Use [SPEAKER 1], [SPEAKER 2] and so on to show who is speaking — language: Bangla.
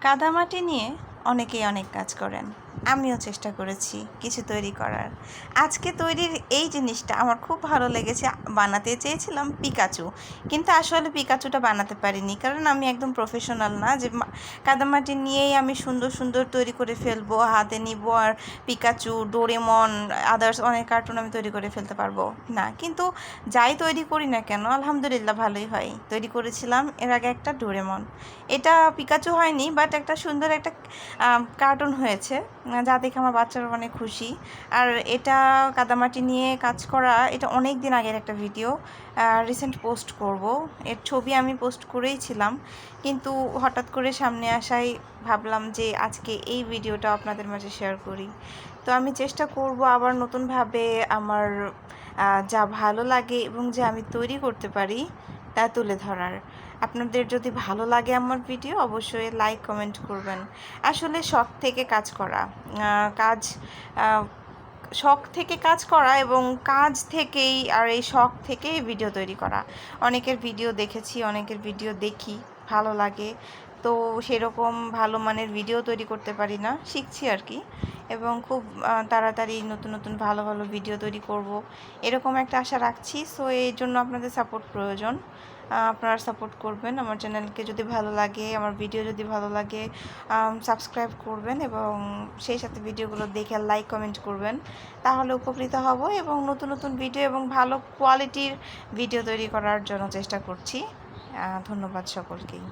[SPEAKER 1] কাদামাটি নিয়ে অনেকেই অনেক কাজ করেন। আমিও চেষ্টা করেছি কিছু তৈরি করার। আজকে তৈরির এই জিনিসটা আমার খুব ভালো লেগেছে। বানাতে চেয়েছিলাম পিকাচু কিন্তু আসলে পিকাচুটা বানাতে পারিনি। কারণ আমি একদম প্রফেশনাল না যে কাদামাটি নিয়েই আমি সুন্দর সুন্দর তৈরি করে ফেলব, হাতে নিব আর পিকাচু ডোরেমন আদার্স অনেক কার্টুন আমি তৈরি করে ফেলতে পারব না। কিন্তু যাই তৈরি করি না কেন, আলহামদুলিল্লাহ ভালোই হয়। তৈরি করেছিলাম এর আগে একটা ডোরেমন এটা পিকাচু হয়নি বাট একটা সুন্দর একটা কার্টুন হয়েছে। যা দেখে আমার বাচ্চারা অনেক খুশি। আর এটা কাদামাটি নিয়ে কাজ করা, এটা অনেক দিন আগের একটা ভিডিও রিসেন্ট পোস্ট করব। এর ছবি আমি পোস্ট করেইছিলাম কিন্তু হঠাৎ করে সামনে আসায় ভাবলাম যে আজকে এই ভিডিওটা আপনাদের মাঝে শেয়ার করি। তো আমি চেষ্টা করব আবার নতুনভাবে আমার যা ভালো লাগে এবং যা আমি তৈরি করতে পারি তা তুলে ধরার। আপনাদের যদি ভালো লাগে আমার ভিডিও, অবশ্যই লাইক কমেন্ট করবেন। আসলে শখ থেকে কাজ করা। কাজ শখ থেকে কাজ করা এবং কাজ থেকেই আর এই শখ থেকেই ভিডিও তৈরি করা। অনেকের ভিডিও দেখেছি, অনেকের ভিডিও দেখি। ভালো লাগে। তো সেরকম ভালো মানের ভিডিও তৈরি করতে পারি না। শিখছি আর কি। এবং খুব তাড়াতাড়ি নতুন নতুন ভালো ভালো ভিডিও তৈরি করব। এরকম একটা আশা রাখছি। সো এই জন্য আপনাদের সাপোর্ট প্রয়োজন। আপনারা সাপোর্ট করবেন। আমার চ্যানেলকে যদি ভালো লাগে, আমার ভিডিও যদি ভালো লাগে সাবস্ক্রাইব করবেন এবং সেই সাথে ভিডিওগুলো দেখে লাইক কমেন্ট করবেন। তাহলে উপকৃত হব এবং নতুন নতুন ভিডিও এবং ভালো কোয়ালিটির ভিডিও তৈরি করার জন্য চেষ্টা করছি। ধন্যবাদ সকলকেই।